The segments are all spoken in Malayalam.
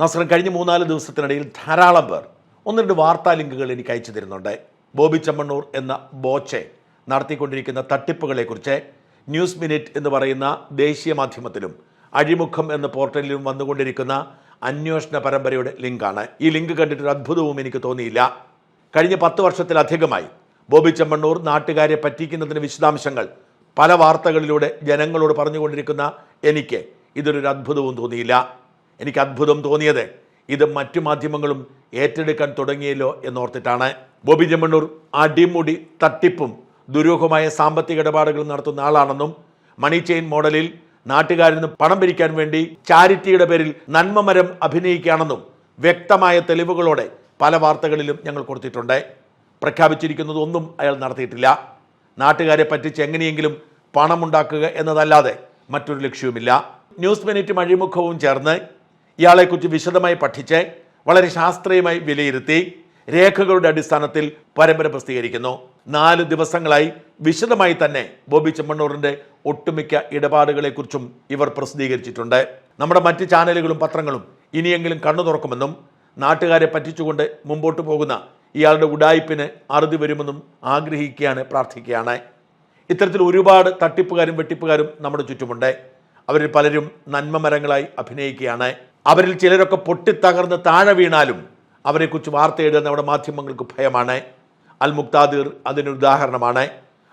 നസ്രം കഴിഞ്ഞ മൂന്നാൽ ദിവസത്തിനിടയിൽ ധാരാളം പേർ ഒന്ന് രണ്ട് വാർത്താ ലിങ്കുകൾ എനിക്ക് അയച്ചു തരുന്നുണ്ട്. ബോബി ചമ്മണ്ണൂർ എന്ന ബോച്ചെ നടത്തിക്കൊണ്ടിരിക്കുന്ന തട്ടിപ്പുകളെക്കുറിച്ച് ന്യൂസ് മിനിറ്റ് എന്ന് പറയുന്ന ദേശീയ മാധ്യമത്തിലും അഴിമുഖം എന്ന പോർട്ടലിലും വന്നുകൊണ്ടിരിക്കുന്ന അന്വേഷണ പരമ്പരയുടെ ലിങ്കാണ്. ഈ ലിങ്ക് കണ്ടിട്ടൊരു അത്ഭുതവും എനിക്ക് തോന്നിയില്ല. കഴിഞ്ഞ പത്ത് വർഷത്തിലധികമായി ബോബി ചെമ്മണ്ണൂർ നാട്ടുകാരെ പറ്റിക്കുന്നതിന് വിശദാംശങ്ങൾ പല വാർത്തകളിലൂടെ ജനങ്ങളോട് പറഞ്ഞുകൊണ്ടിരിക്കുന്ന എനിക്ക് ഇതൊരു അത്ഭുതവും തോന്നിയില്ല. എനിക്ക് അത്ഭുതം തോന്നിയത്. ഇത് മറ്റു മാധ്യമങ്ങളും ഏറ്റെടുക്കാൻ തുടങ്ങിയല്ലോ എന്നോർത്തിട്ടാണ്. ബോബി ജമ്മണ്ണൂർ അടിമുടി തട്ടിപ്പും ദുരൂഹമായ സാമ്പത്തിക ഇടപാടുകളും നടത്തുന്ന ആളാണെന്നും മണി ചെയിൻ മോഡലിൽ നാട്ടുകാരിൽ നിന്ന് പണം പിരിക്കാൻ വേണ്ടി ചാരിറ്റിയുടെ പേരിൽ നന്മമരം അഭിനയിക്കുകയാണെന്നും വ്യക്തമായ തെളിവുകളോടെ പല വാർത്തകളിലും ഞങ്ങൾ കൊടുത്തിട്ടുണ്ട്. പ്രഖ്യാപിച്ചിരിക്കുന്നതൊന്നും അയാൾ നടത്തിയിട്ടില്ല. നാട്ടുകാരെ പറ്റിച്ച് എങ്ങനെയെങ്കിലും പണമുണ്ടാക്കുക എന്നതല്ലാതെ മറ്റൊരു ലക്ഷ്യവുമില്ല. ന്യൂസ് മിനിറ്റും അഴിമുഖവും ചേർന്ന് ഇയാളെക്കുറിച്ച് വിശദമായി പഠിച്ച് വളരെ ശാസ്ത്രീയമായി വിലയിരുത്തി രേഖകളുടെ അടിസ്ഥാനത്തിൽ പരമ്പര പ്രസിദ്ധീകരിക്കുന്നു. നാല് ദിവസങ്ങളായി വിശദമായി തന്നെ ബോബി ചെമ്മണ്ണൂറിന്റെ ഒട്ടുമിക്ക ഇടപാടുകളെക്കുറിച്ചും ഇവർ പ്രസിദ്ധീകരിച്ചിട്ടുണ്ട്. നമ്മുടെ മറ്റ് ചാനലുകളും പത്രങ്ങളും ഇനിയെങ്കിലും കണ്ണു തുറക്കുമെന്നും നാട്ടുകാരെ പറ്റിച്ചുകൊണ്ട് മുമ്പോട്ട് പോകുന്ന ഇയാളുടെ ഉടായ്പിന് അറുതി വരുമെന്നും ആഗ്രഹിക്കുകയാണ് പ്രാർത്ഥിക്കുകയാണ്. ഇത്തരത്തിൽ ഒരുപാട് തട്ടിപ്പുകാരും വെട്ടിപ്പുകാരും നമ്മുടെ ചുറ്റുമുണ്ട്. അവരിൽ പലരും നന്മമരങ്ങളായി അഭിനയിക്കുകയാണ്. അവരിൽ ചിലരൊക്കെ പൊട്ടിത്തകർന്ന് താഴെ വീണാലും അവരെക്കുറിച്ച് വാർത്ത എഴുതുന്ന നമ്മുടെ മാധ്യമങ്ങൾക്ക് ഭയമാണ്. അൽ മുക്താദിർ അതിനൊരു ഉദാഹരണമാണ്.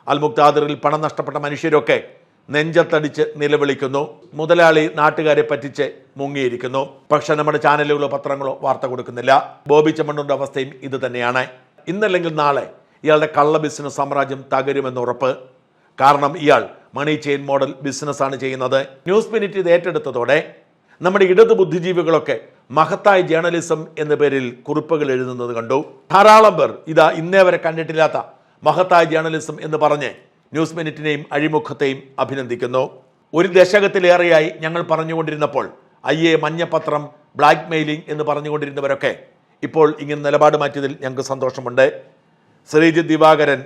അൽ മുക്താദിറിൽ പണം നഷ്ടപ്പെട്ട മനുഷ്യരൊക്കെ നെഞ്ചത്തടിച്ച് നിലവിളിക്കുന്നു. മുതലാളി നാട്ടുകാരെ പറ്റിച്ച് മുങ്ങിയിരിക്കുന്നു. പക്ഷെ നമ്മുടെ ചാനലുകളോ പത്രങ്ങളോ വാർത്ത കൊടുക്കുന്നില്ല. ബോബി ചമ്മണ്ണുടെ അവസ്ഥയും ഇത് തന്നെയാണ്. ഇന്നല്ലെങ്കിൽ നാളെ ഇയാളുടെ കള്ള ബിസിനസ് സാമ്രാജ്യം തകരുമെന്ന് ഉറപ്പ്. കാരണം ഇയാൾ മണി ചെയിൻ മോഡൽ ബിസിനസ്സാണ് ചെയ്യുന്നത്. ന്യൂസ് മിനിറ്റ് ഇത് ഏറ്റെടുത്തതോടെ നമ്മുടെ ഇടത് ബുദ്ധിജീവികളൊക്കെ മഹത്തായ ജേർണലിസം എന്ന പേരിൽ കുറിപ്പുകൾ എഴുതുന്നത് കണ്ടു. ധാരാളം പേർ ഇതാ ഇന്നേ വരെ കണ്ടിട്ടില്ലാത്ത മഹത്തായ ജേർണലിസം എന്ന് പറഞ്ഞ് ന്യൂസ് മിനിറ്റിനെയും അഴിമുഖത്തെയും അഭിനന്ദിക്കുന്നു. ഒരു ദശകത്തിലേറെയായി ഞങ്ങൾ പറഞ്ഞുകൊണ്ടിരുന്നപ്പോൾ ഐ എ മഞ്ഞപ്പത്രം ബ്ലാക്ക് മെയിലിംഗ് എന്ന് പറഞ്ഞുകൊണ്ടിരുന്നവരൊക്കെ ഇപ്പോൾ ഇങ്ങനെ നിലപാട് മാറ്റിയതിൽ ഞങ്ങൾക്ക് സന്തോഷമുണ്ട്. ശ്രീജിത് ദിവാകരൻ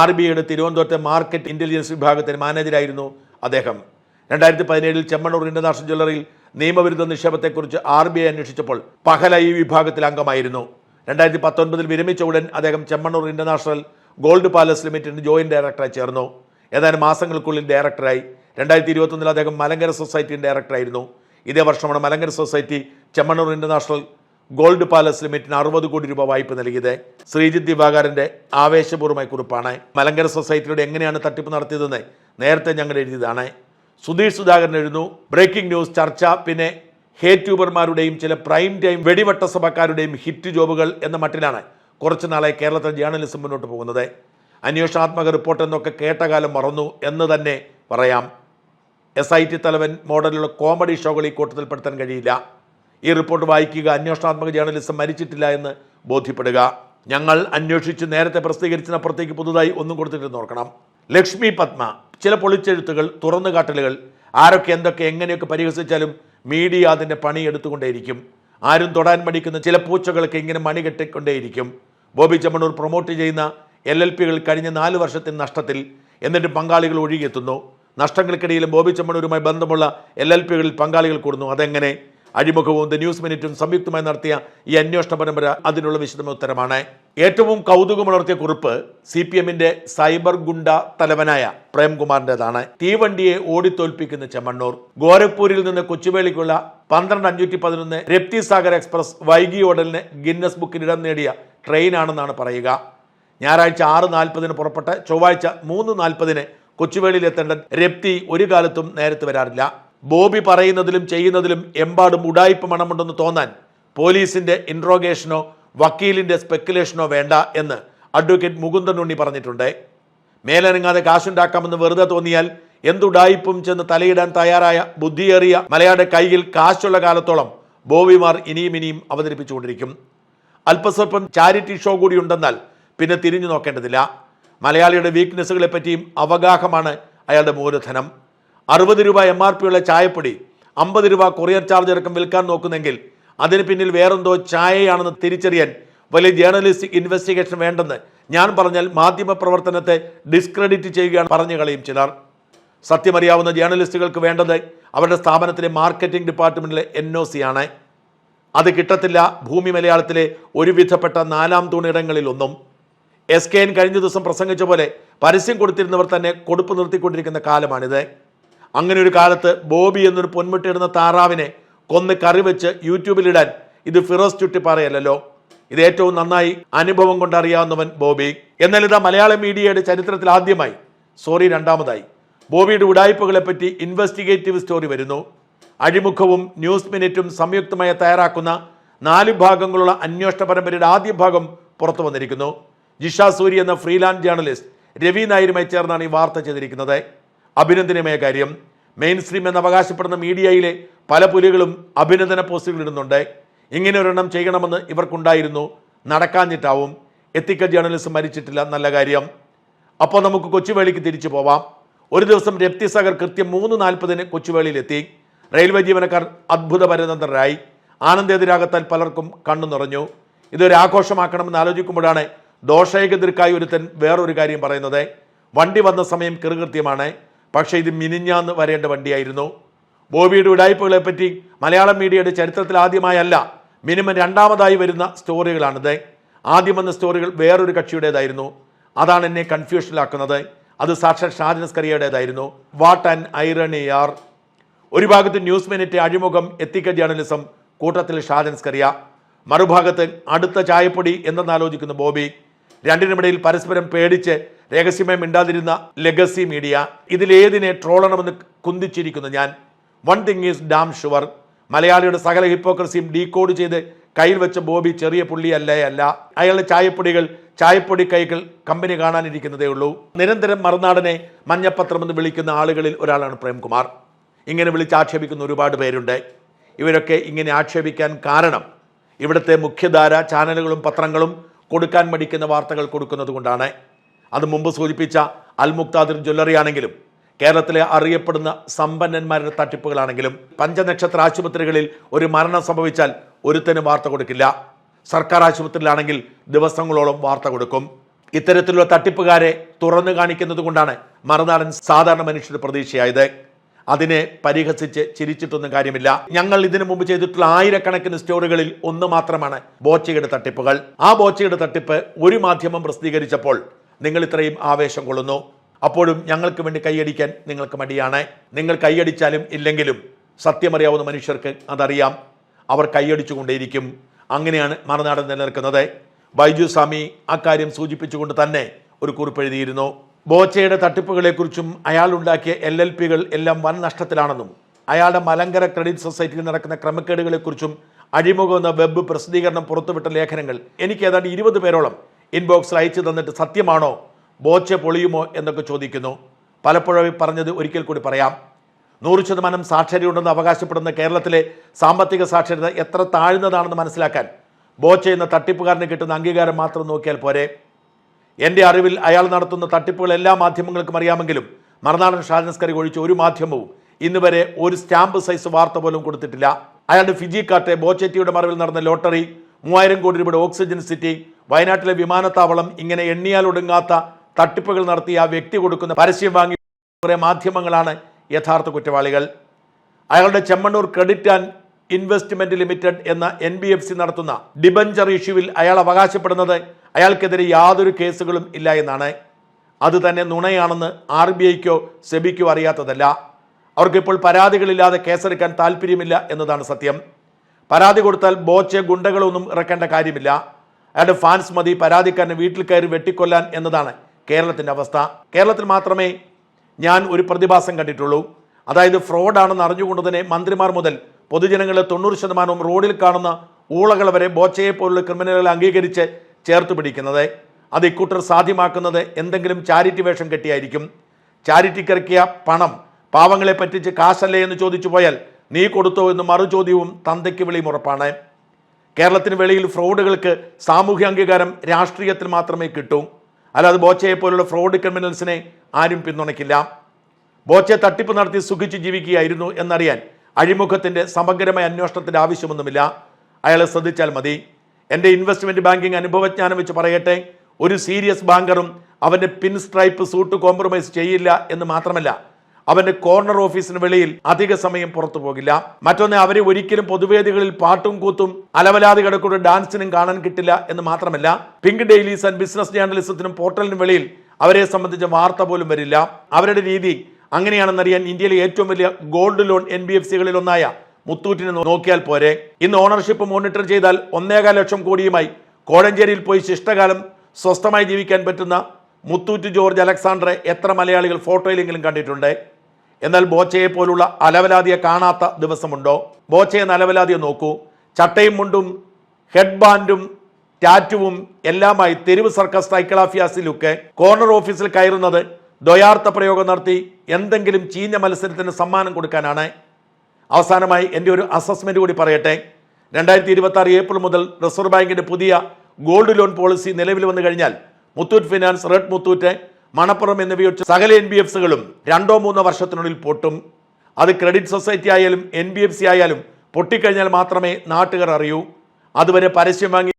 ആർ ബി ഐയുടെ തിരുവനന്തപുരത്തെ മാർക്കറ്റ് ഇന്റലിജൻസ് വിഭാഗത്തിന് മാനേജരായിരുന്നു അദ്ദേഹം. രണ്ടായിരത്തി പതിനേഴിൽ ചെമ്മണ്ണൂർ ഇന്റർനാഷണൽ ജ്വല്ലറിയിൽ നിയമവിരുദ്ധ നിക്ഷേപത്തെക്കുറിച്ച് ആർ ബി ഐ അന്വേഷിച്ചപ്പോൾ പഹല ഈ വിഭാഗത്തിൽ അംഗമായിരുന്നു. രണ്ടായിരത്തി പത്തൊൻപതിൽ വിരമിച്ച ഉടൻ അദ്ദേഹം ചെമ്മണ്ണൂർ ഇന്റർനാഷണൽ ഗോൾഡ് പാലസ് ലിമിറ്റഡിന് ജോയിന്റ് ഡയറക്ടറായി ചേർന്നു. ഏതാനും മാസങ്ങൾക്കുള്ളിൽ ഡയറക്ടറായി. രണ്ടായിരത്തി ഇരുപത്തൊന്നിൽ അദ്ദേഹം മലങ്കര സൊസൈറ്റിയുടെ ഡയറക്ടറായിരുന്നു. ഇതേ വർഷമാണ് Malankara society Chemmanur International Gold Palace ലിമിറ്റിന് അറുപത് കോടി രൂപ വായ്പ നൽകിയത്. ശ്രീജിത് ദിവാകരന്റെ ആവേശപൂർവമായ കുറിപ്പാണ്. മലങ്കര സൊസൈറ്റിയുടെ എങ്ങനെയാണ് തട്ടിപ്പ് നടത്തിയതെന്ന് നേരത്തെ ഞങ്ങൾ എഴുതിയതാണ്. സുധീഷ് സുധാകരൻ എഴുതുന്നു ബ്രേക്കിംഗ് ന്യൂസ് ചർച്ച പിന്നെ ഹേ ട്യൂബർമാരുടെയും ചില പ്രൈം ടൈം വെടിവട്ട സഭക്കാരുടെയും ഹിറ്റ് ജോബുകൾ എന്ന മട്ടിലാണ് കുറച്ച് നാളായി കേരളത്തിൽ ജേർണലിസം മുന്നോട്ട് പോകുന്നത്. അന്വേഷണാത്മക റിപ്പോർട്ട് എന്നൊക്കെ കേട്ട കാലം മറന്നു എന്ന് തന്നെ പറയാം. എസ് ഐ ടി തലവൻ മോഡലുള്ള കോമഡി ഷോകൾ ഈ കൂട്ടത്തിൽപ്പെടുത്താൻ കഴിയില്ല. ഈ റിപ്പോർട്ട് വായിക്കുക അന്വേഷണാത്മക ജേർണലിസം മരിച്ചിട്ടില്ല എന്ന് ബോധ്യപ്പെടുക. ഞങ്ങൾ അന്വേഷിച്ച് നേരത്തെ പ്രസിദ്ധീകരിച്ചതിനപ്പുറത്തേക്ക് പുതുതായി ഒന്നും കൊടുത്തിട്ട് നോക്കണം ലക്ഷ്മി പത്മ ചില പൊളിച്ചെഴുത്തുകൾ തുറന്നുകാട്ടലുകൾ ആരൊക്കെ എന്തൊക്കെ എങ്ങനെയൊക്കെ പരിഹസിച്ചാലും മീഡിയ അതിന്റെ പണി എടുത്തുകൊണ്ടേയിരിക്കും. ആരും തൊടാൻ മടിക്കുന്ന ചില പൂച്ചകൾക്ക് ഇങ്ങനെ മണി കെട്ടിക്കൊണ്ടേയിരിക്കും. ബോബി ചമ്മണൂർ പ്രൊമോട്ട് ചെയ്യുന്ന എൽ എൽ പികൾ കഴിഞ്ഞ നാല് വർഷത്തെ നഷ്ടത്തിൽ എന്നിട്ട് പങ്കാളികൾ ഒഴുകിയെത്തുന്നു. നഷ്ടങ്ങൾക്കിടയിലും ബോബി ചമ്മണൂരുമായി ബന്ധമുള്ള എൽ എൽ പികളിൽ പങ്കാളികൾ കൂടുന്നു. അതെങ്ങനെ? അഴിമുഖവും ദ ന്യൂസ് മിനിറ്റും സംയുക്തമായി നടത്തിയ ഈ അന്വേഷണ പരമ്പര അതിനുള്ള വിശദമായ ഉത്തരമാണ്. ഏറ്റവും കൗതുകമുണർത്തിയ കുറിപ്പ് സി പി എമ്മിന്റെ സൈബർ ഗുണ്ട തലവനായ പ്രേംകുമാറിന്റേതാണ്. തീവണ്ടിയെ ഓടിത്തോൽപ്പിക്കുന്ന ചെമ്മണ്ണൂർ. ഗോരഖ്പൂരിൽ നിന്ന് കൊച്ചുവേളിക്കുള്ള പന്ത്രണ്ട് അഞ്ഞൂറ്റി പതിനൊന്ന് രപ്തി സാഗർ എക്സ്പ്രസ് വൈകി ഓടലിന് ഗിന്നസ് ബുക്കിൽ ഇടം നേടിയ ട്രെയിനാണെന്നാണ് പറയുക. ഞായറാഴ്ച ആറ് നാൽപ്പതിന് പുറപ്പെട്ട് ചൊവ്വാഴ്ച മൂന്ന് നാൽപ്പതിന് കൊച്ചുവേളിയിൽ എത്തേണ്ട രപ്തി ഒരു കാലത്തും നേരത്തെ വരാറില്ല. ബോബി പറയുന്നതിലും ചെയ്യുന്നതിലും എമ്പാടും ഉടായ്പ മണമുണ്ടെന്ന് തോന്നാൻ പോലീസിന്റെ ഇൻട്രോഗേഷനോ വക്കീലിന്റെ സ്പെക്കുലേഷനോ വേണ്ട എന്ന് അഡ്വക്കേറ്റ് മുകുന്ദൻ ഉണ്ണി പറഞ്ഞിട്ടുണ്ട്. മേലനങ്ങാതെ കാശുണ്ടാക്കാമെന്ന് വെറുതെ തോന്നിയാൽ എന്തുടായിപ്പും ചെന്ന് തലയിടാൻ തയ്യാറായ ബുദ്ധിയേറിയ മലയാള കയ്യിൽ കാശുള്ള കാലത്തോളം ബോവിമാർ ഇനിയും ഇനിയും അവതരിപ്പിച്ചുകൊണ്ടിരിക്കും. അല്പസ്വല്പം ചാരിറ്റി ഷോ കൂടി ഉണ്ടെന്നാൽ പിന്നെ തിരിഞ്ഞു നോക്കേണ്ടതില്ല. മലയാളിയുടെ വീക്ക്നെസ്സുകളെ പറ്റിയും അവഗാഹമാണ് അയാളുടെ മൂലധനം. അറുപത് രൂപ എം ആർ പിയുള്ള ചായപ്പൊടി അമ്പത് രൂപ കൊറിയർ ചാർജ് അടക്കം വിൽക്കാൻ നോക്കുന്നെങ്കിൽ അതിന് പിന്നിൽ വേറെന്തോ ചായയാണെന്ന് തിരിച്ചറിയാൻ വലിയ ജേർണലിസ്റ്റിക് ഇൻവെസ്റ്റിഗേഷൻ വേണ്ടെന്ന് ഞാൻ പറഞ്ഞാൽ മാധ്യമ പ്രവർത്തനത്തെ ഡിസ്ക്രെഡിറ്റ് ചെയ്യുകയാണ് പറഞ്ഞു കളയും ചിലർ. സത്യമറിയാവുന്ന ജേർണലിസ്റ്റുകൾക്ക് വേണ്ടത് അവരുടെ സ്ഥാപനത്തിലെ മാർക്കറ്റിംഗ് ഡിപ്പാർട്ട്മെന്റിലെ എൻ ഒ സി ആണ്. അത് കിട്ടത്തില്ല ഭൂമി മലയാളത്തിലെ ഒരുവിധപ്പെട്ട നാലാം തൂണിടങ്ങളിലൊന്നും എസ് കെ എൻ കഴിഞ്ഞ ദിവസം പ്രസംഗിച്ച പോലെ പരസ്യം കൊടുത്തിരുന്നവർ തന്നെ കൊടുപ്പ് നിർത്തിക്കൊണ്ടിരിക്കുന്ന കാലമാണിത്. അങ്ങനെ ഒരു കാലത്ത് ബോബി എന്നൊരു പൊന്മുട്ടിടുന്ന താറാവിനെ കൊന്ന് കറി വെച്ച് യൂട്യൂബിലിടാൻ ഇത് ഫിറോസ് ചുട്ടിപ്പാറയല്ലോ ഇത് ഏറ്റവും നന്നായി അനുഭവം കൊണ്ടറിയാവുന്നവൻ ബോബി. എന്നാൽ ഇതാ മലയാള മീഡിയയുടെ ചരിത്രത്തിൽ ആദ്യമായി. സോറി രണ്ടാമതായി. ബോബിയുടെ ഉടായ്പകളെ പറ്റി ഇൻവെസ്റ്റിഗേറ്റീവ് സ്റ്റോറി വരുന്നു. അഴിമുഖവും ന്യൂസ് മിനിറ്റും സംയുക്തമായി തയ്യാറാക്കുന്ന നാല് ഭാഗങ്ങളുള്ള അന്വേഷണ പരമ്പരയുടെ ആദ്യ ഭാഗം പുറത്തു വന്നിരിക്കുന്നു. ജിഷ സൂരി എന്ന ഫ്രീലാൻസ് ജേർണലിസ്റ്റ് രവി നായരുമായി ചേർന്നാണ് ഈ വാർത്ത ചെയ്തിരിക്കുന്നത്. അഭിനന്ദനമായ കാര്യം. മെയിൻ സ്ട്രീം എന്ന് അവകാശപ്പെടുന്ന മീഡിയയിലെ പല പുലികളും അഭിനന്ദന പോസ്റ്റുകൾ ഇടുന്നുണ്ട്. ഇങ്ങനെ ഒരെണ്ണം ചെയ്യണമെന്ന് ഇവർക്കുണ്ടായിരുന്നു. നടക്കാഞ്ഞിട്ടാവും. എത്തിക്കൽ ജേർണലിസ്റ്റ് മരിച്ചിട്ടില്ല. നല്ല കാര്യം. അപ്പോൾ നമുക്ക് കൊച്ചുവേളിക്ക് തിരിച്ചു പോവാം. ഒരു ദിവസം രപ്തി സാഗർ കൃത്യം മൂന്ന് നാൽപ്പതിന് കൊച്ചുവേളിയിലെത്തി. റെയിൽവേ ജീവനക്കാർ അത്ഭുത പരതന്ത്രരായി ആനന്ദേതിരാകത്താൽ പലർക്കും കണ്ണു നിറഞ്ഞു. ഇതൊരു ആഘോഷമാക്കണമെന്ന് ആലോചിക്കുമ്പോഴാണ് ദോഷൈകതിർക്കായി ഒരുത്തൻ വേറൊരു കാര്യം പറയുന്നത്. വണ്ടി വന്ന സമയം കൃകൃത്യമാണ് പക്ഷേ ഇത് മിനിഞ്ഞാന്ന് വരേണ്ട വണ്ടിയായിരുന്നു. ബോബിയുടെ ഉടായ്പകളെ പറ്റി മലയാളം മീഡിയയുടെ ചരിത്രത്തിൽ ആദ്യമായല്ല മിനിമം രണ്ടാമതായി വരുന്ന സ്റ്റോറികളാണിത്. ആദ്യം വന്ന സ്റ്റോറികൾ വേറൊരു കക്ഷിയുടേതായിരുന്നു. അതാണ് എന്നെ കൺഫ്യൂഷനിലാക്കുന്നത്. അത് സാക്ഷാത് ഷാജനസ് കറിയുടേതായിരുന്നു വാട്ട് ആൻഡ് ഐറണി ആർ. ഒരു ഭാഗത്ത് news minute Azhimukham ethical journalism കൂട്ടത്തിൽ ഷാജൻ സ്കറിയ മറുഭാഗത്ത് അടുത്ത ചായപ്പൊടി എന്തെന്നാലോചിക്കുന്ന ബോബി. രണ്ടിനുമിടയിൽ പരസ്പരം പേടിച്ച് രഹസ്യമായി മിണ്ടാതിരുന്ന ലെഗസി മീഡിയ. ഇതിലേതിനെ ട്രോളണമെന്ന് കുന്തിച്ചിരിക്കുന്നു ഞാൻ. One thing is damn sure മലയാളിയുടെ സകല ഹിപ്പോക്രസിയും ഡീകോഡ് ചെയ്ത് കയ്യിൽ വെച്ച ബോബി ചെറിയ പുള്ളിയല്ലേ അല്ല. അയാളുടെ ചായപ്പൊടികൾ ചായപ്പൊടി കൈകൾ കമ്പനി കാണാനിരിക്കുന്നതേ ഉള്ളൂ. നിരന്തരം മറുനാടനെ മഞ്ഞപ്പത്രം എന്ന് വിളിക്കുന്ന ആളുകളിൽ ഒരാളാണ് പ്രേംകുമാർ. ഇങ്ങനെ വിളിച്ച് ആക്ഷേപിക്കുന്ന ഒരുപാട് പേരുണ്ട്. ഇവരൊക്കെ ഇങ്ങനെ ആക്ഷേപിക്കാൻ കാരണം ഇവിടുത്തെ മുഖ്യധാര ചാനലുകളും പത്രങ്ങളും കൊടുക്കാൻ മടിക്കുന്ന വാർത്തകൾ കൊടുക്കുന്നത് കൊണ്ടാണ് അത് മുമ്പ് സൂചിപ്പിച്ച അൽ മുക്താദിർ ജ്വല്ലറി ആണെങ്കിലും കേരളത്തിലെ അറിയപ്പെടുന്ന സമ്പന്നന്മാരുടെ തട്ടിപ്പുകളാണെങ്കിലും പഞ്ചനക്ഷത്ര ആശുപത്രികളിൽ ഒരു മരണം സംഭവിച്ചാൽ ഒരുത്തനും വാർത്ത കൊടുക്കില്ല. സർക്കാർ ആശുപത്രിയിലാണെങ്കിൽ ദിവസങ്ങളോളം വാർത്ത കൊടുക്കും. ഇത്തരത്തിലുള്ള തട്ടിപ്പുകാരെ തുറന്നു കാണിക്കുന്നത് കൊണ്ടാണ് മറുനാടൻ സാധാരണ മനുഷ്യരുടെ പ്രതീക്ഷയായത്. അതിനെ പരിഹസിച്ച് ചിരിച്ചിട്ടൊന്നും കാര്യമില്ല. ഞങ്ങൾ ഇതിനു മുമ്പ് ചെയ്തിട്ടുള്ള ആയിരക്കണക്കിന് സ്റ്റോറുകളിൽ ഒന്ന് മാത്രമാണ് ബോച്ചയുടെ തട്ടിപ്പുകൾ. ആ ബോച്ചയുടെ തട്ടിപ്പ് ഒരു മാധ്യമം പ്രസിദ്ധീകരിച്ചപ്പോൾ നിങ്ങൾ ഇത്രയും ആവേശം കൊള്ളുന്നു. അപ്പോഴും ഞങ്ങൾക്ക് വേണ്ടി കൈയടിക്കാൻ നിങ്ങൾക്ക് മടിയാണ്. നിങ്ങൾ കൈയടിച്ചാലും ഇല്ലെങ്കിലും സത്യമറിയാവുന്ന മനുഷ്യർക്ക് അതറിയാം. അവർ കൈയടിച്ചുകൊണ്ടേയിരിക്കും. അങ്ങനെയാണ് മറുനാടൻ നിലനിൽക്കുന്നത്. ബൈജു സ്വാമി അക്കാര്യം സൂചിപ്പിച്ചുകൊണ്ട് തന്നെ ഒരു കുറിപ്പ് എഴുതിയിരുന്നു. ബോച്ചയുടെ തട്ടിപ്പുകളെക്കുറിച്ചും അയാൾ ഉണ്ടാക്കിയ എൽ എൽ പികൾ എല്ലാം വൻ നഷ്ടത്തിലാണെന്നും അയാളുടെ മലങ്കര ക്രെഡിറ്റ് സൊസൈറ്റിയിൽ നടക്കുന്ന ക്രമക്കേടുകളെക്കുറിച്ചും അഴിമുഖം എന്ന വെബ് പ്രസിദ്ധീകരണം പുറത്തുവിട്ട ലേഖനങ്ങൾ എനിക്ക് ഏതാണ്ട് ഇരുപത് പേരോളം ഇൻബോക്സിൽ അയച്ചു തന്നിട്ട് സത്യമാണോ ബോച്ച പൊളിയുമോ എന്നൊക്കെ ചോദിക്കുന്നു. പലപ്പോഴും പറഞ്ഞത് ഒരിക്കൽ കൂടി പറയാം. നൂറ് ശതമാനം സാക്ഷരതയുണ്ടെന്ന് അവകാശപ്പെടുന്ന കേരളത്തിലെ സാമ്പത്തിക സാക്ഷരത എത്ര താഴ്ന്നതാണെന്ന് മനസ്സിലാക്കാൻ ബോച്ച എന്ന തട്ടിപ്പുകാരന് കിട്ടുന്ന അംഗീകാരം മാത്രം നോക്കിയാൽ പോരെ. എന്റെ അറിവിൽ അയാൾ നടത്തുന്ന തട്ടിപ്പുകൾ എല്ലാ മാധ്യമങ്ങൾക്കും അറിയാമെങ്കിലും മറുനാടൻ ഷാജനസ്കറി ഒഴിച്ച് ഒരു മാധ്യമവും ഇന്ന് വരെ ഒരു സ്റ്റാമ്പ് സൈസ് വാർത്ത പോലും കൊടുത്തിട്ടില്ല. അയാളുടെ ഫിജി കാട്ടെ ബോച്ചെറ്റിയുടെ മറവിൽ നടന്ന ലോട്ടറി മൂവായിരം കോടി രൂപയുടെ ഓക്സിജൻ സിറ്റി വയനാട്ടിലെ വിമാനത്താവളം ഇങ്ങനെ എണ്ണിയാൽ ഒടുങ്ങാത്ത തട്ടിപ്പുകൾ നടത്തി ആ വ്യക്തി കൊടുക്കുന്ന പരസ്യം വാങ്ങി കുറേ മാധ്യമങ്ങളാണ് യഥാർത്ഥ കുറ്റവാളികൾ. അയാളുടെ Chemmanur credit and investment limited എന്ന എൻ ബി എഫ് സി നടത്തുന്ന ഡിബഞ്ചർ ഇഷ്യൂവിൽ അയാൾ അവകാശപ്പെടുന്നത് അയാൾക്കെതിരെ യാതൊരു കേസുകളും ഇല്ല എന്നാണ്. അത് തന്നെ നുണയാണെന്ന് ആർ ബി ഐക്കോ സെബിക്കോ അറിയാത്തതല്ല. അവർക്കിപ്പോൾ പരാതികളില്ലാതെ കേസെടുക്കാൻ താല്പര്യമില്ല എന്നതാണ് സത്യം. പരാതി കൊടുത്താൽ ബോച്ച് ഗുണ്ടകളൊന്നും ഇറക്കേണ്ട കാര്യമില്ല. അയാളുടെ ഫാൻസ് മതി പരാതിക്കാരനെ വീട്ടിൽ കയറി വെട്ടിക്കൊല്ലാൻ എന്നതാണ് കേരളത്തിന്റെ അവസ്ഥ. കേരളത്തിൽ മാത്രമേ ഞാൻ ഒരു പ്രതിഭാസം കണ്ടിട്ടുള്ളൂ. അതായത് ഫ്രോഡാണെന്ന് അറിഞ്ഞുകൊണ്ട് തന്നെ മന്ത്രിമാർ മുതൽ പൊതുജനങ്ങളെ തൊണ്ണൂറ് ശതമാനവും റോഡിൽ കാണുന്ന ഊളകൾ വരെ ബോച്ചയെ പോലുള്ള ക്രിമിനലുകളെ അംഗീകരിച്ച് ചേർത്ത് പിടിക്കുന്നത്. അത് ഇക്കൂട്ടർ സാധ്യമാക്കുന്നത് എന്തെങ്കിലും ചാരിറ്റി വേഷം കെട്ടിയായിരിക്കും. ചാരിറ്റിക്കിറക്കിയ പണം പാവങ്ങളെ പറ്റിച്ച് കാശല്ലേ എന്ന് ചോദിച്ചു പോയാൽ നീ കൊടുത്തോ എന്ന് മറുചോദ്യവും തന്തയ്ക്ക് വിളിയും ഉറപ്പാണ്. കേരളത്തിന് വെളിയിൽ ഫ്രോഡുകൾക്ക് സാമൂഹ്യ അംഗീകാരം രാഷ്ട്രീയത്തിൽ മാത്രമേ കിട്ടൂ. അല്ലാതെ ബോച്ചയെ പോലുള്ള ഫ്രോഡ് ക്രിമിനൽസിനെ ആരും പിന്തുണയ്ക്കില്ല. ബോച്ചെ തട്ടിപ്പ് നടത്തി സുഖിച്ച് ജീവിക്കുകയായിരുന്നു എന്നറിയാൻ അഴിമുഖത്തിന്റെ സമഗ്രമായ അന്വേഷണത്തിന്റെ ആവശ്യമൊന്നുമില്ല. അയാളെ ശ്രദ്ധിച്ചാൽ മതി. എന്റെ ഇൻവെസ്റ്റ്മെന്റ് ബാങ്കിങ് അനുഭവജ്ഞാനം വെച്ച് പറയട്ടെ. ഒരു സീരിയസ് ബാങ്കറും അവന്റെ പിൻ സ്ട്രൈപ്പ് സൂട്ട് കോംപ്രമൈസ് ചെയ്യില്ല എന്ന് മാത്രമല്ല. അവന്റെ കോർണർ ഓഫീസിന് വെളിയിൽ അധിക സമയം പുറത്തു പോകില്ല. മറ്റൊന്ന് അവരെ ഒരിക്കലും പൊതുവേദികളിൽ പാട്ടും കൂത്തും അലവലാതെ കിടക്കുന്ന ഡാൻസിനും കാണാൻ കിട്ടില്ല എന്ന് മാത്രമല്ല പിങ്ക് ഡെയിലീസ് ആൻഡ് ബിസിനസ് ജേർണലിസത്തിനും പോർട്ടലിനും വെളിയിൽ അവരെ സംബന്ധിച്ച വാർത്ത പോലും വരില്ല. അവരുടെ രീതി അങ്ങനെയാണെന്നറിയാൻ ഇന്ത്യയിലെ ഏറ്റവും വലിയ gold loan N B F സികളിൽ ഒന്നായ മുത്തൂറ്റിനെ നോക്കിയാൽ പോരെ. ഇന്ന് ഓണർഷിപ്പ് മോണിറ്റർ ചെയ്താൽ ഒന്നേകാൽ ലക്ഷം കോടിയുമായി കോഴഞ്ചേരിയിൽ പോയി ശിഷ്ടകാലം സ്വസ്ഥമായി ജീവിക്കാൻ പറ്റുന്ന മുത്തൂറ്റ് ജോർജ് അലക്സാണ്ടറെ എത്ര മലയാളികൾ ഫോട്ടോയിലെങ്കിലും കണ്ടിട്ടുണ്ട്? എന്നാൽ ബോച്ചയെ പോലുള്ള അലവലാതിയെ കാണാത്ത ദിവസമുണ്ടോ? ബോച്ച എന്ന അലവലാതിയെ നോക്കൂ. ചട്ടയും മുണ്ടും ഹെഡ് ബാൻഡും ടാറ്റുവും എല്ലാമായി തെരുവ് സർക്കസ് സൈക്കിളാഫിയാസിലൊക്കെ കോർണർ ഓഫീസിൽ കയറുന്നത് ദ്വയാർത്ഥ പ്രയോഗം നടത്തി എന്തെങ്കിലും ചീഞ്ഞ മത്സരത്തിന് സമ്മാനം കൊടുക്കാനാണ്. അവസാനമായി എന്റെ ഒരു അസസ്മെന്റ് കൂടി പറയട്ടെ. രണ്ടായിരത്തി ഇരുപത്തി ഏപ്രിൽ മുതൽ റിസർവ് ബാങ്കിന്റെ പുതിയ ഗോൾഡ് ലോൺ പോളിസി നിലവിൽ വന്നു കഴിഞ്ഞാൽ മുത്തൂറ്റ് ഫിനാൻസ് റെഡ് മുത്തൂറ്റ് മണപ്പുറം എന്നിവയൊച്ച സകല എൻ ബി എഫ്സുകളും രണ്ടോ മൂന്നോ വർഷത്തിനുള്ളിൽ പൊട്ടും. അത് ക്രെഡിറ്റ് സൊസൈറ്റി ആയാലും എൻ ബി എഫ് സി ആയാലും പൊട്ടിക്കഴിഞ്ഞാൽ മാത്രമേ നാട്ടുകാർ അറിയൂ. അതുവരെ പരസ്യം വാങ്ങി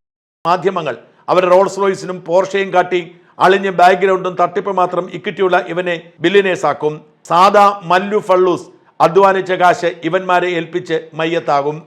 മാധ്യമങ്ങൾ അവരുടെ റോൾസ് റോയ്സിനും പോർഷയും കാട്ടി അളിഞ്ഞ ബാക്ക്ഗ്രൗണ്ടും തട്ടിപ്പ് മാത്രം ഇക്വിറ്റിയുള്ള ഇവനെ ബില്ലിനേഴ്സ് ആക്കും. സാദാ മല്ലു ഫള്ളൂസ് അധ്വാനിച്ച കാശ് ഇവന്മാരെ ഏൽപ്പിച്ച് മയ്യത്താകും.